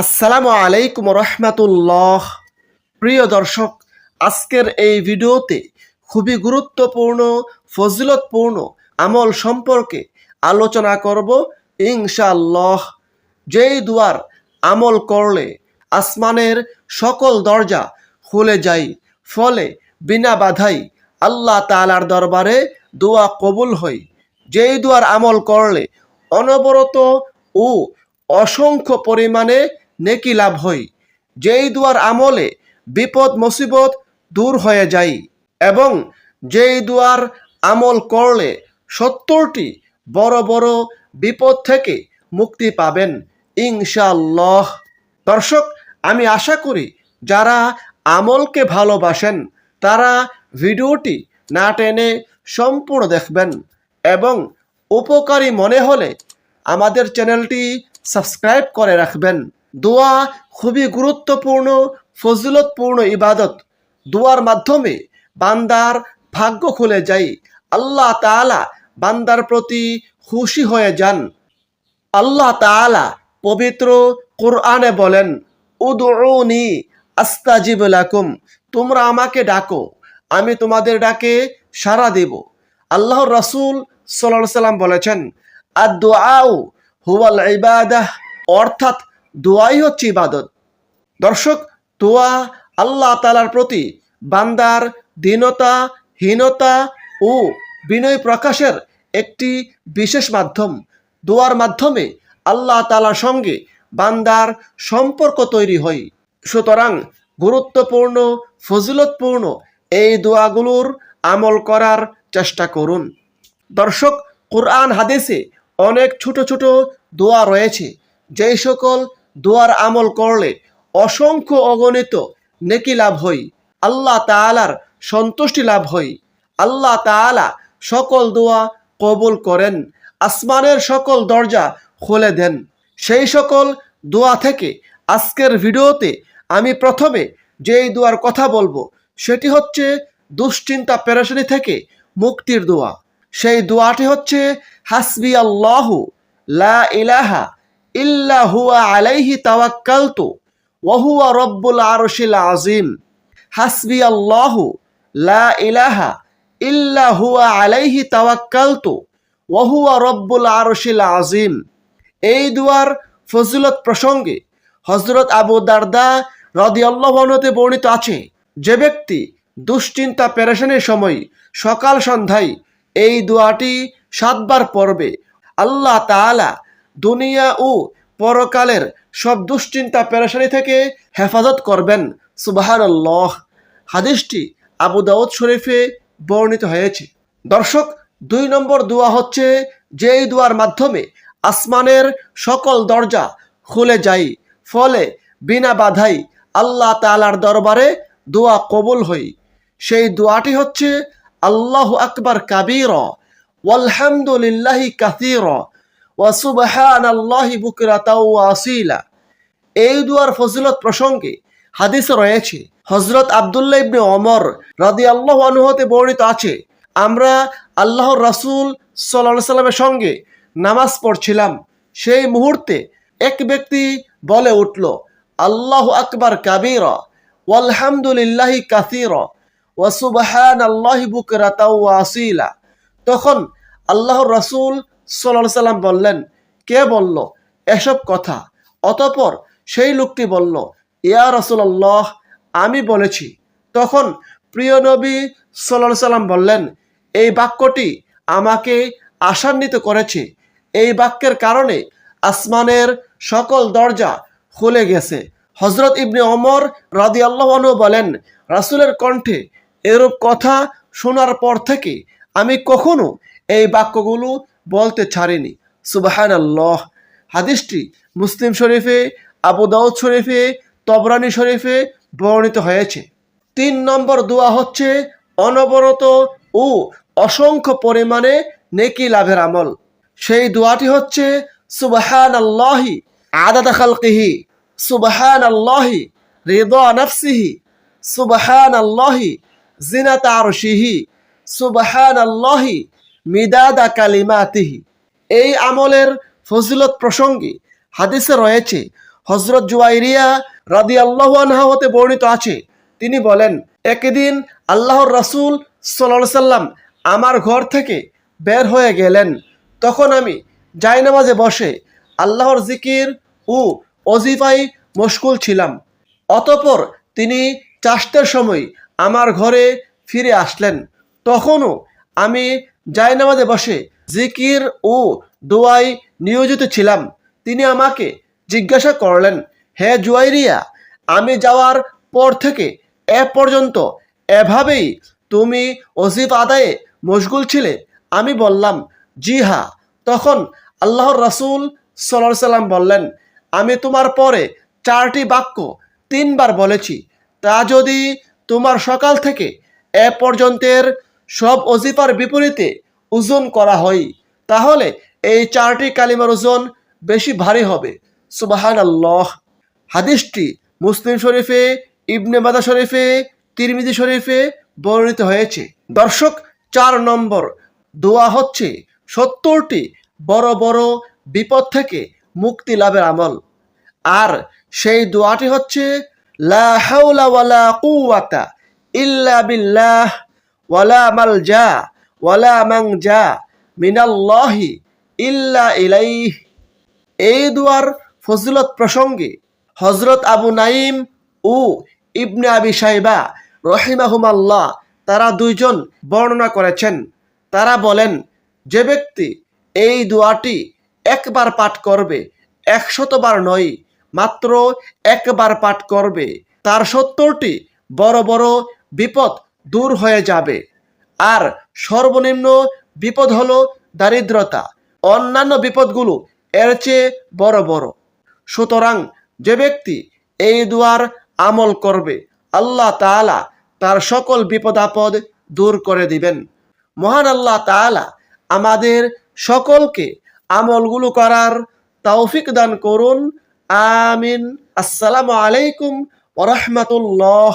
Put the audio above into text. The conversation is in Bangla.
আসসালামু আলাইকুম রহমাতুল্লাহ প্রিয় দর্শক, আজকের এই ভিডিওতে খুবই গুরুত্বপূর্ণ, ফজিলতপূর্ণ আমল সম্পর্কে আলোচনা করব ইনশাআল্লাহ। যেই দুয়ার আমল করলে আসমানের সকল দরজা খুলে যায়, ফলে বিনা বাধাই আল্লাহ তালার দরবারে দোয়া কবুল হই যেই দুয়ার আমল করলে অনবরত ও অসংখ্য পরিমাণে নেকি লাভ হই। যেই দুয়ার আমলে বিপদ মুসিবত দূর হয়ে যায় এবং যেই দুয়ার আমল করলে সত্তরটি বড় বড় বিপদ থেকে মুক্তি পাবেন ইনশাআল্লাহ। দর্শক, আমি আশা করি যারা আমলকে ভালোবাসেন, তারা ভিডিওটি না টেনে সম্পূর্ণ দেখবেন এবং উপকারী মনে হলে আমাদের চ্যানেলটি সাবস্ক্রাইব করে রাখবেন। দোয়া খুবই গুরুত্বপূর্ণ, ফজিলতপূর্ণ ইবাদত। দোয়ার মাধ্যমে বান্দার ভাগ্য খুলে যায়। আল্লাহ তাআলা বান্দার প্রতি খুশি হয়ে যান। আল্লাহ তাআলা পবিত্র কোরআনে বলেন, উদউনি আস্তাজিব লাকুম। তোমরা আমাকে ডাকো, আমি তোমাদের ডাকে সাড়া দেব। আল্লাহ রসুল সাল্লাম বলেছেন, আদ-দুআউ হুয়াল ইবাদাহ। অর্থাৎ দোয়াই হচ্ছে ইবাদত। দর্শক, দোয়া আল্লাহ তালার প্রতি বান্দার দীনতা, হীনতা ও বিনয় প্রকাশের একটি বিশেষ মাধ্যম। দোয়ার মাধ্যমে আল্লাহ তালার সঙ্গে বান্দার সম্পর্ক তৈরি হয়। সুতরাং গুরুত্বপূর্ণ, ফজিলতপূর্ণ এই দোয়াগুলোর আমল করার চেষ্টা করুন। দর্শক, কোরআন, হাদিসে অনেক ছোট ছোট দোয়া রয়েছে। যেই সকল দোয়ার আমল করলে অসংখ্য অগণিত নেকি লাভ হই। আল্লাহ তাআলার সন্তুষ্টি লাভ হই। আল্লাহ তাআলা সকল দোয়া কবুল করেন। আসমানের সকল দরজা খুলে দেন। সেই সকল দোয়া থেকে আজকের ভিডিওতে আমি প্রথমে যেই দোয়ার কথা বলব, সেটি হচ্ছে দুশ্চিন্তা পেরেশানি থেকে মুক্তির দোয়া। সেই দোয়াটি হচ্ছে, হাসবি আল্লাহু লা ইলাহা ইল্লা হুয়া আলাইহি তাওয়াক্কালতু, ওয়া হুয়া রব্বুল আরশিল আযীম। হাসবি আল্লাহু, লা ইলাহা ইল্লা হুয়া আলাইহি তাওয়াক্কালতু, ওয়া হুয়া রব্বুল আরশিল আযীম। এই দুয়ার ফজিলত প্রসঙ্গে হজরত আবু দারদা রদিয়াল্লাহতে বর্ণিত আছে, যে ব্যক্তি দুশ্চিন্তা পেরেশানির সময় সকাল সন্ধ্যায় এই দোয়াটি সাতবার পড়বে, আল্লাহ তাআলা দুনিয়া ও পরকালের সব দুশ্চিন্তা পেরেশানি থেকে হেফাজত করবেন। সুবাহান আল্লাহ হাদিসটি আবু দাউদ শরীফে বর্ণিত হয়েছে। দর্শক, দুই নম্বর দোয়া হচ্ছে যেই দোয়ার মাধ্যমে আসমানের সকল দরজা খুলে যায়। ফলে বিনা বাধাই আল্লাহ তালার দরবারে দোয়া কবুল হই সেই দোয়াটি হচ্ছে আল্লাহ আকবার কাবীর। ওয়ালহামদুলিল্লাহি কাসীর। ওয়া সুবহানাল্লাহি বুকরাতাও ওয়া আসীলা। এই দুয়ার ফজিলত প্রসঙ্গে হাদিস রয়েছে হজরত আবদুল্লাহ ইবনে অমর রাদি আল্লাহ অনুহতে বর্ণিত আছে, আমরা আল্লাহর রাসূল সাল্লাল্লাহু সাল্লামের সঙ্গে নামাজ পড়ছিলাম। সেই মুহূর্তে এক ব্যক্তি বলে উঠল, আল্লাহ আকবার কাবীরা, ওয়ালহামদুলিল্লাহি কাসীরা, ওয়া সুবহানাল্লাহি বুকরাতাও ওয়া আসীলা। তখন আল্লাহর রাসূল সাল্লাল্লাহু সাল্লাম বললেন, কে বলল? এসব কথা। অতপর সেই লোকটি বলল, ইয়া রাসূলুল্লাহ, আমি বলেছি। তখন প্রিয় নবী সাল্লাল্লাহু সাল্লাম বললেন, এই বাক্যটি আমাকে আশান্বিত করেছে। এই বাক্যের কারণে আসমানের সকল দরজা খুলে গেছে। হজরত ইবনে অমর রাদি আল্লাহ বলেন, রাসূলের কণ্ঠে এরূপ কথা শোনার পর থেকে আমি কখনো এই বাক্যগুলো বলতে ছাড়িনি। সুবাহান আল্লাহ হাদিসটি মুসলিম শরীফে, আবু দাউদ শরীফে, তবরানি শরীফে বর্ণিত হয়েছে। তিন নম্বর দোয়া হচ্ছে অনবরত ও অসংখ্য পরিমাণে নেকি লাভের আমল। সেই দোয়াটি হচ্ছে সুবাহান আল্লাহি আদাদা খালকিহি সুবাহান আল্লাহি রিদা নফসিহি সুবাহান আল্লাহি জিনাতা আরশিহি সুবাহান আল্লাহি মিদাদা কালিমাতিহি। এই আমলের ফজিলত প্রসঙ্গে হাদিসে রয়েছে হজরত জুয়াইরিয়া রাদি আল্লাহ হতে বর্ণিত আছে। তিনি বলেন, একদিন আল্লাহর রাসূল সাল্লাহ সাল্লাম আমার ঘর থেকে বের হয়ে গেলেন। তখন আমি জায়নামাজে বসে আল্লাহর জিকির ও অজিফাই মশগুল ছিলাম। অতপর তিনি চাষতের সময় আমার ঘরে ফিরে আসলেন। তখনও আমি জায়নামাজে বসে, জিকির ও দোয়াই নিয়োজিত ছিলাম। তিনি আমাকে জিজ্ঞাসা করলেন, হে জুয়াইরিয়া, আমি যাওয়ার পর থেকে এ পর্যন্ত এভাবেই তুমি অজিফ আদায়ে মশগুল ছিলে? আমি বললাম, জি হা। তখন আল্লাহর রাসূল সাল্লাহ সাল্লাম বললেন, আমি তোমার পরে চারটি বাক্য তিনবার বলেছি। তা যদি তোমার সকাল থেকে এ পর্যন্তের সব অজিফার বিপরীতে ওজন করা হয়। তাহলে এই চারটি কালিমার ওজন বেশি ভারী হবে। সুবাহান আল্লাহ হাদিসটি মুসলিম শরীফে, ইবনে মাদা শরীফে, তিরমিজি শরীফে বর্ণিত হয়েছে। দর্শক, চার নম্বর দোয়া হচ্ছে সত্তরটি বড় বড় বিপদ থেকে মুক্তি লাভের আমল। আর সেই দোয়াটি হচ্ছে, লা ওয়ালা কুওয়াতা ইল্লা বিল্লাহ। ওয়ালা মালজা ওয়ালা মানজা মিনাল্লাহি ইল্লা ইলাইহ। এই দুয়ার ফজিলত প্রসঙ্গে হজরত আবু নাইম ও ইবনে আবি সাইবা রহিমাহুমাল্লাহ তারা দুইজন বর্ণনা করেছেন। তারা বলেন, যে ব্যক্তি এই দোয়াটি একবার পাঠ করবে, একশতবার নয়, মাত্র একবার পাঠ করবে, তার সত্তরটি বড় বড় বিপদ দূর হয়ে যাবে। আর সর্বনিম্ন বিপদ হলো দারিদ্রতা। অন্যান্য বিপদগুলো এর চেয়ে বড় বড়। সুতরাং যে ব্যক্তি এই দুয়ার আমল করবে, আল্লাহ তাআলা তার সকল বিপদ আপদ দূর করে দিবেন। মহান আল্লাহ তাআলা আমাদের সকলকে আমলগুলো করার তৌফিক দান করুন। আমিন। আসসালামু আলাইকুম ওরহমতুল্লাহ